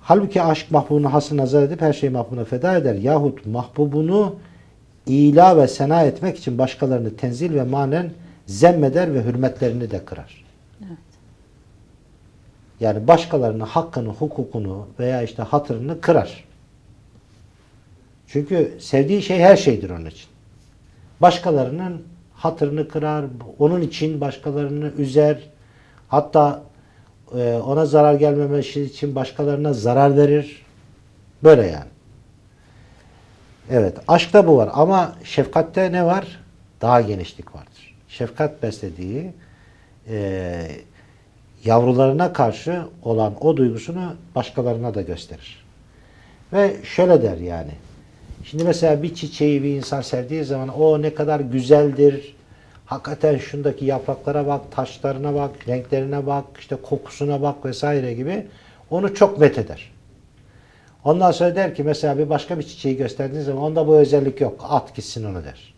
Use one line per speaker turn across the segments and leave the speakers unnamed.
Halbuki aşk mahbubunu hasıl nazar edip her şeyi mahbubuna feda eder. Yahut mahbubunu ila ve sena etmek için başkalarını tenzil ve manen zemmeder ve hürmetlerini de kırar.
Evet.
Yani başkalarının hakkını, hukukunu veya işte hatırını kırar. Çünkü sevdiği şey her şeydir onun için. Başkalarının hatırını kırar, onun için başkalarını üzer. Hatta e, ona zarar gelmemesi için başkalarına zarar verir. Böyle yani. Evet, aşkta bu var ama şefkatte ne var? Daha genişlik vardır. Şefkat beslediği e, yavrularına karşı olan o duygusunu başkalarına da gösterir. Ve şöyle der yani. Şimdi mesela bir çiçeği bir insan sevdiği zaman o ne kadar güzeldir. Hakikaten şundaki yapraklara bak, taşlarına bak, renklerine bak, işte kokusuna bak vesaire gibi onu çok metheder. Ondan sonra der ki mesela bir başka bir çiçeği gösterdiğin zaman onda bu özellik yok. At gitsin onu der.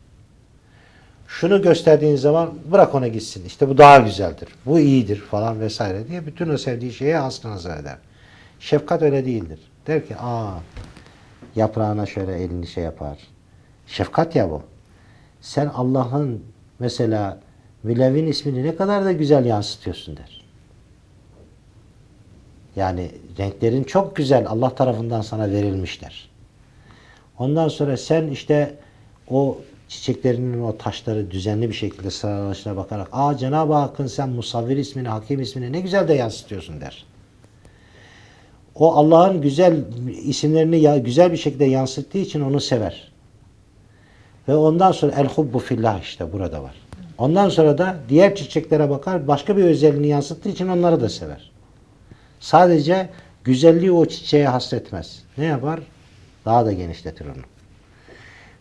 Şunu gösterdiğin zaman bırak ona gitsin. İşte bu daha güzeldir. Bu iyidir falan vesaire diye bütün o sevdiği şeye nazar eder. Şefkat öyle değildir. Der ki aa yaprağına şöyle elini şey yapar. Şefkat ya bu. Sen Allah'ın mesela Mülevvin ismini ne kadar da güzel yansıtıyorsun der. Yani renklerin çok güzel Allah tarafından sana verilmişler. Ondan sonra sen işte o çiçeklerinin o taşları düzenli bir şekilde sıralanışına bakarak aa Cenab-ı Hakk'ın sen Musavvir ismini, Hakim ismini ne güzel de yansıtıyorsun der. O Allah'ın güzel isimlerini ya, güzel bir şekilde yansıttığı için onu sever. Ve ondan sonra el hubbu fillah işte burada var. Ondan sonra da diğer çiçeklere bakar başka bir özelliğini yansıttığı için onları da sever. Sadece güzelliği o çiçeğe hasretmez. Ne yapar? Daha da genişletir onu.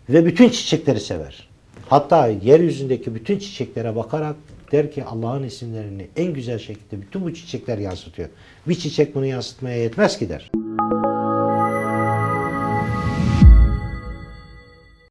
Ve bütün çiçekleri sever. Hatta yeryüzündeki bütün çiçeklere bakarak der ki Allah'ın isimlerini en güzel şekilde bütün bu çiçekler yansıtıyor. Bir çiçek bunu yansıtmaya yetmez ki der.